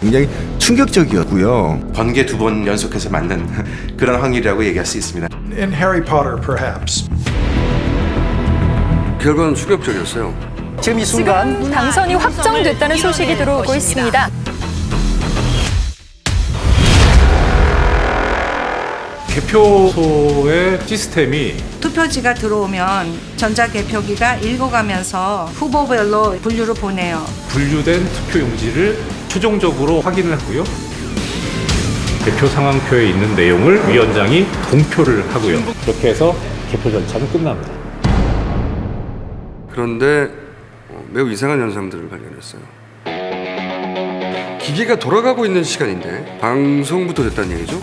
굉장히 충격적이었고요. 번개 두 번 연속해서 맞는 그런 확률이라고 얘기할 수 있습니다. In Harry Potter, perhaps. 결과는 충격적이었어요. 지금 이 순간 당선이 확정됐다는 소식이 들어오고 있습니다. 개표소의 시스템이 투표지가 들어오면 전자개표기가 읽어가면서 후보별로 분류를 보내요. 분류된 투표 용지를 최종적으로 확인을 하고요. 개표 상황표에 있는 내용을 위원장이 공표를 하고요. 그렇게 해서 개표 절차는 끝납니다. 그런데 어, 매우 이상한 현상들을 발견했어요. 기계가 돌아가고 있는 시간인데 방송부터 됐다는 얘기죠.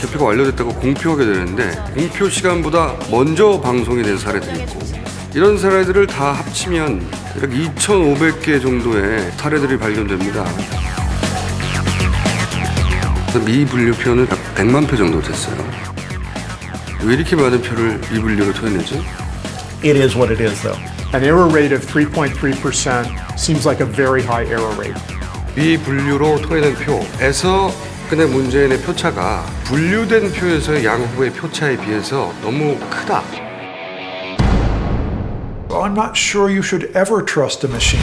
개표가 완료됐다고 공표하게 되는데 공표 시간보다 먼저 방송이 된 사례들이 있고 이런 사례들을 다 합치면 약 2,500개 정도의 사례들이 발견됩니다. 미분류 표는 약 100만 표 정도 됐어요. 왜 이렇게 많은 표를 미분류로 토해내죠? it is what it is, though. An error rate of 3.3% seems like a very high error rate. 미분류로 토해낸 표에서 근데 문재인의 표차가 분류된 표에서의 양후의 표차에 비해서 너무 크다. I'm not sure you should ever trust a machine.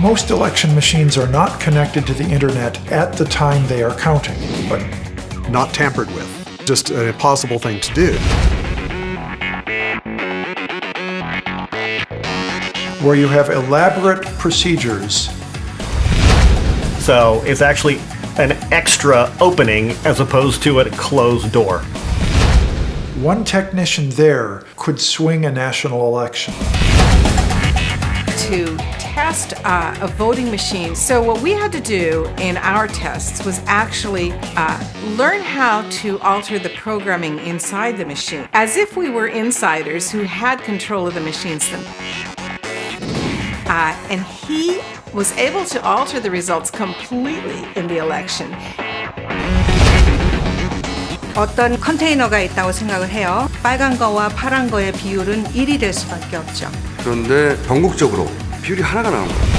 Most election machines are not connected to the internet at the time they are counting, but not tampered with. Just an impossible thing to do. where you have elaborate procedures So it's actually an extra opening as opposed to a closed door. One technician there could swing a national election. to test uh, a voting machine. So, what we had to do in our tests was actually uh, learn how to alter the programming inside the machine as if we were insiders who had control of the machines. Uh, and he was able to alter the results completely in the election. 어떤 컨테이너가 있다고 생각을 해요. 빨간 거와 파란 거의 비율은 1이 될 수밖에 없죠. 그런데 전국적으로 비율이 하나가 나온 거예요.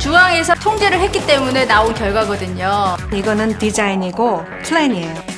중앙에서 통제를 했기 때문에 나온 결과거든요. 이거는 디자인이고 플랜이에요.